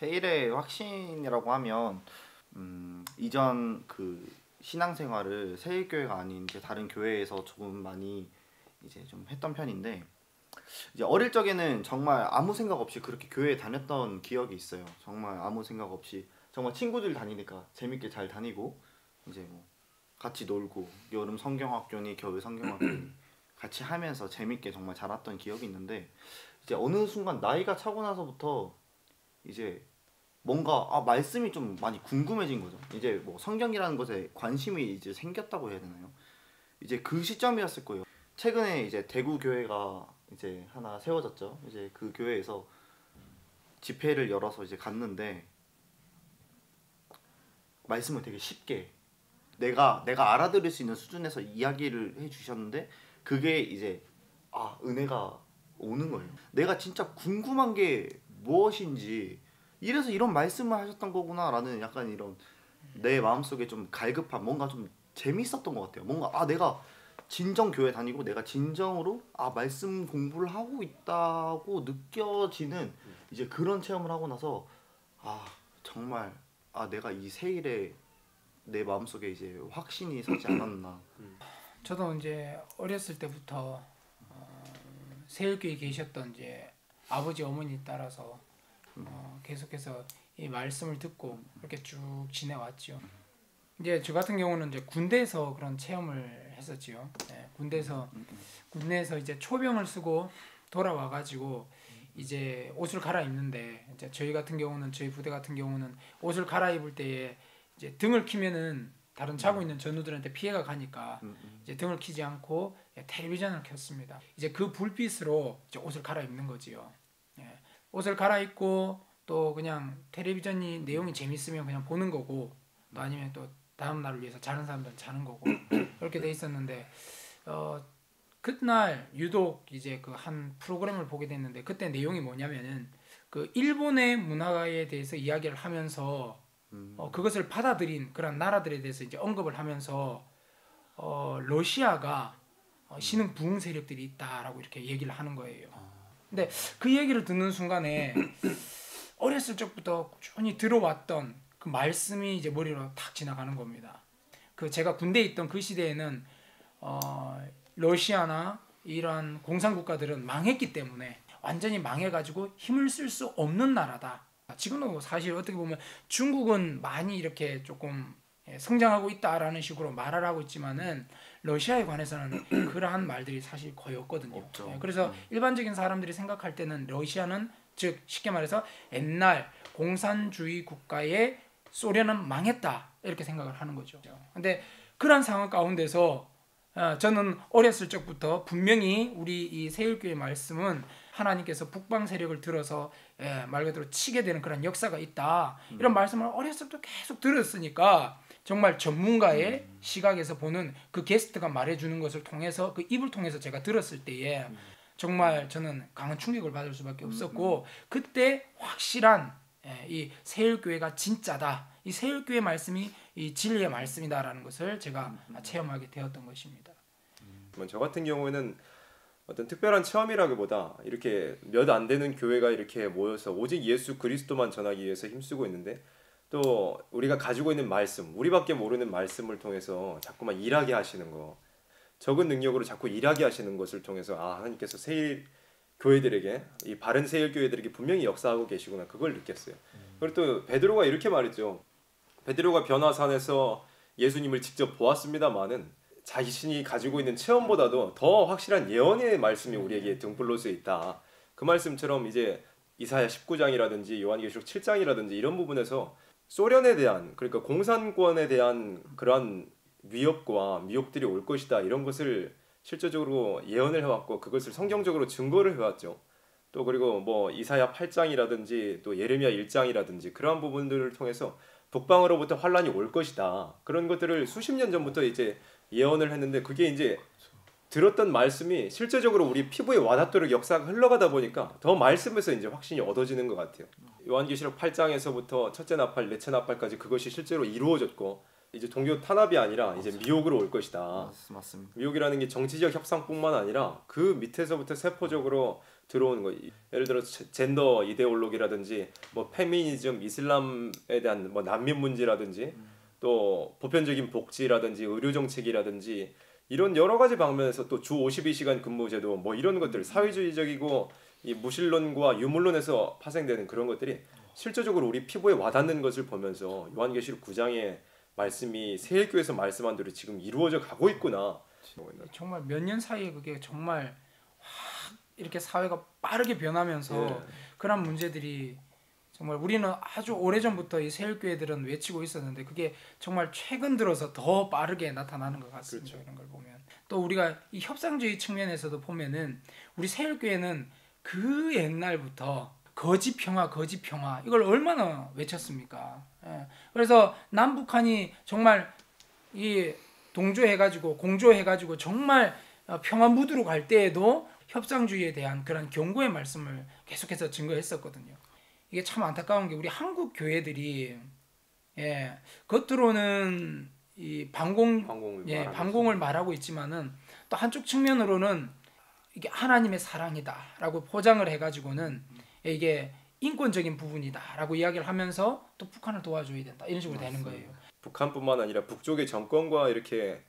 세일의 확신이라고 하면 음, 이전 그 신앙생활을 세일 교회가 아닌 이제 다른 교회에서 조금 많이 이제 좀 했던 편인데 이제 어릴 적에는 정말 아무 생각 없이 그렇게 교회에 다녔던 기억이 있어요. 정말 아무 생각 없이 정말 친구들 다니니까 재밌게 잘 다니고 이제 뭐 같이 놀고 여름 성경학교니 겨울 성경학교니 같이 하면서 재밌게 정말 자랐던 기억이 있는데 이제 어느 순간 나이가 차고 나서부터 이제 뭔가 아 말씀이 좀 많이 궁금해진 거죠. 이제 뭐 성경이라는 것에 관심이 이제 생겼다고 해야 되나요? 이제 그 시점이었을 거예요. 최근에 이제 대구 교회가 이제 하나 세워졌죠. 이제 그 교회에서 집회를 열어서 이제 갔는데 말씀을 되게 쉽게 내가 내가 알아들을 수 있는 수준에서 이야기를 해 주셨는데 그게 이제 아 은혜가 오는 거예요. 내가 진짜 궁금한 게 무엇인지 이래서 이런 말씀을 하셨던 거구나라는 약간 이런 내 마음속에 좀 갈급함 뭔가 좀 재밌었던 것 같아요. 뭔가 아 내가 진정 교회 다니고 내가 진정으로 아 말씀 공부를 하고 있다고 느껴지는 이제 그런 체험을 하고 나서 아 정말 아 내가 이 세일에 내 마음속에 이제 확신이 서지 않았나. 저도 이제 어렸을 때부터 어, 세일교에 계셨던 이제 아버지 어머니 따라서 어, 계속해서 이 말씀을 듣고 이렇게 쭉 지내왔죠. 이제 저 같은 경우는 이제 군대에서 그런 체험을 했었지요. 네, 군대에서 군대에서 이제 초병을 쓰고 돌아와 가지고 이제 옷을 갈아입는데 이제 저희 같은 경우는 저희 부대 같은 경우는 옷을 갈아입을 때에 이제 등을 키면은 다른 자고 있는 전우들한테 피해가 가니까 이제 등을 키지 않고 텔레비전을 켰습니다. 이제 그 불빛으로 이제 옷을 갈아입는 거지요. 예. 옷을 갈아입고 또 그냥 텔레비전이 내용이 재밌으면 그냥 보는 거고 또 아니면 또 다음 날을 위해서 자는 사람들은 자는 거고 그렇게 돼 있었는데 어 그날 유독 이제 그 한 프로그램을 보게 됐는데 그때 내용이 뭐냐면은 그 일본의 문화에 대해서 이야기를 하면서 어, 그것을 받아들인 그런 나라들에 대해서 이제 언급을 하면서 어, 러시아가 어, 신흥 부흥 세력들이 있다라고 이렇게 얘기를 하는 거예요. 근데 그 얘기를 듣는 순간에 어렸을 적부터 꾸준히 들어왔던 그 말씀이 이제 머리로 탁 지나가는 겁니다. 그 제가 군대에 있던 그 시대에는 어, 러시아나 이런 공산 국가들은 망했기 때문에 완전히 망해가지고 힘을 쓸 수 없는 나라다. 지금도 사실 어떻게 보면 중국은 많이 이렇게 조금 예, 성장하고 있다라는 식으로 말을 하고 있지만은 러시아에 관해서는 그러한 말들이 사실 거의 없거든요. 없죠. 예, 그래서 음. 일반적인 사람들이 생각할 때는 러시아는 즉 쉽게 말해서 옛날 공산주의 국가의 소련은 망했다 이렇게 생각을 하는 거죠. 근데 그런 상황 가운데서 어, 저는 어렸을 적부터 분명히 우리 이 세율교의 말씀은 하나님께서 북방 세력을 들어서 예, 말 그대로 치게 되는 그런 역사가 있다 이런 말씀을 어렸을 때 계속 들었으니까 정말 전문가의 시각에서 보는 그 게스트가 말해주는 것을 통해서 그 입을 통해서 제가 들었을 때에 정말 저는 강한 충격을 받을 수밖에 없었고 그때 확실한 예, 이 세율교회가 진짜다. 이 세율교회 말씀이 이 진리의 말씀이다라는 것을 제가 체험하게 되었던 것입니다. 뭐저 같은 경우에는 어떤 특별한 체험이라기보다 이렇게 몇 안 되는 교회가 이렇게 모여서 오직 예수 그리스도만 전하기 위해서 힘쓰고 있는데 또 우리가 가지고 있는 말씀, 우리밖에 모르는 말씀을 통해서 자꾸만 일하게 하시는 거, 적은 능력으로 자꾸 일하게 하시는 것을 통해서 아 하나님께서 세일 교회들에게 이 바른 세일 교회들에게 분명히 역사하고 계시구나 그걸 느꼈어요. 그리고 또 베드로가 이렇게 말했죠. 베드로가 변화산에서 예수님을 직접 보았습니다마는 자신이 가지고 있는 체험보다도 더 확실한 예언의 말씀이 우리에게 등불로서 있다. 그 말씀처럼 이제 이사야 19장이라든지 요한계시록 7장이라든지 이런 부분에서 소련에 대한 그러니까 공산권에 대한 그러한 위협과 미혹들이 올 것이다 이런 것을 실제적으로 예언을 해왔고 그것을 성경적으로 증거를 해왔죠. 또 그리고 뭐 이사야 8장이라든지 또 예레미야 1장이라든지 그러한 부분들을 통해서 북방으로부터 환란이 올 것이다. 그런 것들을 수십 년 전부터 이제 예언을 했는데 그게 이제 들었던 말씀이 실제적으로 우리 피부에 와닿도록 역사가 흘러가다 보니까 더 말씀에서 이제 확신이 얻어지는 것 같아요. 요한계시록 8장에서부터 첫째 나팔, 넷째 나팔까지 그것이 실제로 이루어졌고 이제 동교 탄압이 아니라 이제 미혹으로 올 것이다. 맞- 맞습니다. 미혹이라는 게 정치적 협상뿐만 아니라 그 밑에서부터 세포적으로 들어오는 거. 예를 들어 제- 젠더 이데올로기라든지 뭐 페미니즘, 이슬람에 대한 뭐 난민 문제라든지 또 보편적인 복지라든지 의료 정책이라든지 이런 여러 가지 방면에서 또 주 52시간 근무 제도 뭐 이런 것들 사회주의적이고 이 무신론과 유물론에서 파생되는 그런 것들이 실제적으로 우리 피부에 와닿는 것을 보면서 요한계시록 9장의 말씀이 세일교에서 말씀한 대로 지금 이루어져 가고 있구나. 정말 몇 년 사이에 그게 정말 확 이렇게 사회가 빠르게 변하면서 예. 그런 문제들이 정말 우리는 아주 오래전부터 이 세일교회들은 외치고 있었는데 그게 정말 최근 들어서 더 빠르게 나타나는 것 같습니다. 그렇죠. 이런 걸 보면 또 우리가 이 협상주의 측면에서도 보면은 우리 세일교회는 그 옛날부터 거짓 평화, 거짓 평화 이걸 얼마나 외쳤습니까? 예. 그래서 남북한이 정말 이 동조해가지고 공조해가지고 정말 어, 평화 무드로 갈 때에도 협상주의에 대한 그런 경고의 말씀을 계속해서 증거했었거든요. 이게 참 안타까운 게 우리 한국 교회들이 예 겉으로는 이 반공 방공을 예 말하는 반공을 말하고 있지만은 또 한쪽 측면으로는 이게 하나님의 사랑이다라고 포장을 해가지고는 이게 인권적인 부분이다라고 이야기를 하면서 또 북한을 도와줘야 된다 이런 식으로 되는 거예요. 북한뿐만 아니라 북쪽의 정권과 이렇게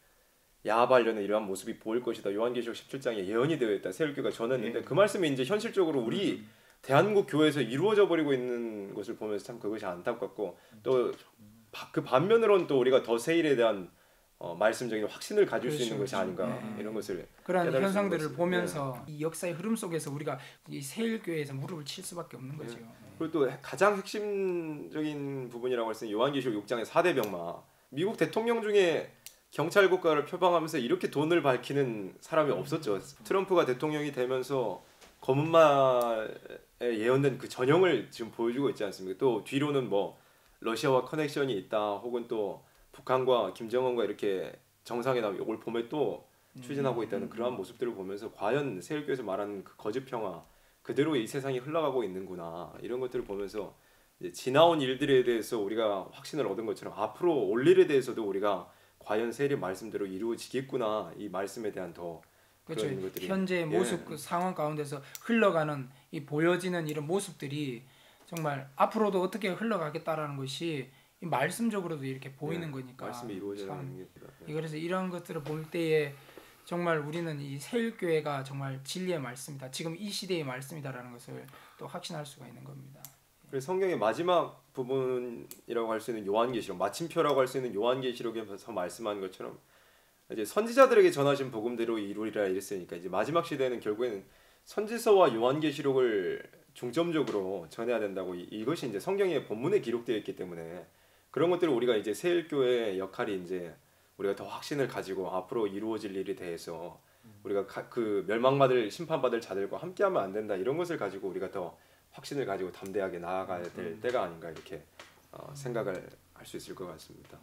야합하려는 이러한 모습이 보일 것이다. 요한계시록 17장에 예언이 되어 있다. 세일교가 전했는데 예. 그 말씀이 이제 현실적으로 우리 대한민국 교회에서 이루어져 버리고 있는 것을 보면서 참 그것이 안타깝고 또 그 반면으로는 또 우리가 더 세일에 대한 어, 말씀적인 확신을 가질 수 그렇죠, 있는 것이 그렇죠. 아닌가 네. 이런 것을 그런 수 있는 현상들을 보면서 이 역사의 흐름 속에서 우리가 이 세일교회에서 무릎을 칠 수밖에 없는 네. 거죠. 그리고 또 가장 핵심적인 부분이라고 할 수 있는 요한계시록 6장의 4대 병마. 미국 대통령 중에 경찰 국가를 표방하면서 이렇게 돈을 밝히는 사람이 없었죠. 트럼프가 대통령이 되면서 검은 말에 예언된 그 전형을 지금 보여주고 있지 않습니까? 또 뒤로는 뭐 러시아와 커넥션이 있다, 혹은 또 북한과 김정은과 이렇게 정상회담 올 봄에 또 추진하고 있다는 그러한 모습들을 보면서 과연 세일교에서 말하는 그 거짓 평화 그대로 이 세상이 흘러가고 있는구나 이런 것들을 보면서 지나온 일들에 대해서 우리가 확신을 얻은 것처럼 앞으로 올 일에 대해서도 우리가 과연 세일의 말씀대로 이루어지겠구나 이 말씀에 대한 더 그렇죠. 그런 것들이- 현재의 모습 예. 그 상황 가운데서 흘러가는 이 보여지는 이런 모습들이 정말 앞으로도 어떻게 흘러가겠다라는 것이 이 말씀적으로도 이렇게 보이는 예, 거니까 말씀이 참 이루어지는 게이 그래서 이런 것들을 볼 때에 정말 우리는 이 세일교회가 정말 진리의 말씀이다. 지금 이 시대의 말씀이다라는 것을 또 확신할 수가 있는 겁니다. 그래서 성경의 마지막 부분이라고 할 수 있는 요한계시록 마침표라고 할 수 있는 요한계시록에서 말씀한 것처럼 이제 선지자들에게 전하신 복음대로 이루리라 이랬으니까 이제 마지막 시대에는 결국에는 선지서와 요한계시록을 중점적으로 전해야 된다고 이- 이것이 이제 성경의 본문에 기록되어 있기 때문에 그런 것들을 우리가 이제 세일교의 역할이 이제 우리가 더 확신을 가지고 앞으로 이루어질 일에 대해서 우리가 가- 그 멸망받을 심판받을 자들과 함께하면 안 된다 이런 것을 가지고 우리가 더 확신을 가지고 담대하게 나아가야 될 때가 아닌가 이렇게 어, 생각을 할 수 있을 것 같습니다.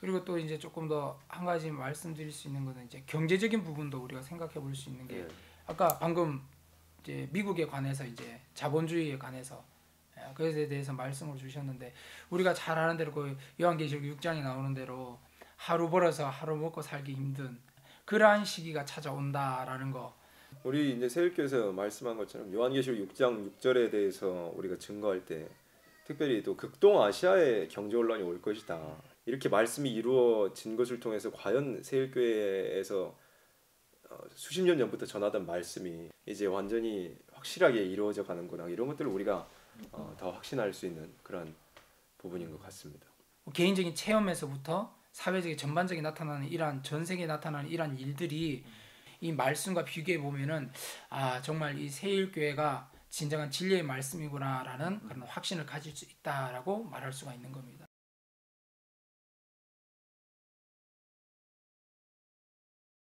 그리고 또 이제 조금 더 한 가지 말씀드릴 수 있는 것은 이제 경제적인 부분도 우리가 생각해 볼 수 있는 게 예. 아까 방금 이제 미국에 관해서 이제 자본주의에 관해서 예, 그것에 대해서 말씀을 주셨는데 우리가 잘 아는 대로 그 요한계시록 6장에 나오는 대로 하루 벌어서 하루 먹고 살기 힘든 그러한 시기가 찾아온다라는 거 우리 이제 세일교에서 말씀한 것처럼 요한계시록 6장 6절에 대해서 우리가 증거할 때 특별히 또 극동 아시아에 경제 혼란이 올 것이다. 이렇게 말씀이 이루어진 것을 통해서 과연 세일교회에서 어, 수십 년 전부터 전하던 말씀이 이제 완전히 확실하게 이루어져 가는구나 이런 것들을 우리가 어, 더 확신할 수 있는 그런 부분인 것 같습니다. 뭐 개인적인 체험에서부터 사회적인 전반적인 나타나는 이러한 전 세계에 나타나는 이러한 일들이 이 말씀과 비교해 보면은 아 정말 이 세일교회가 진정한 진리의 말씀이구나라는 그런 확신을 가질 수 있다라고 말할 수가 있는 겁니다.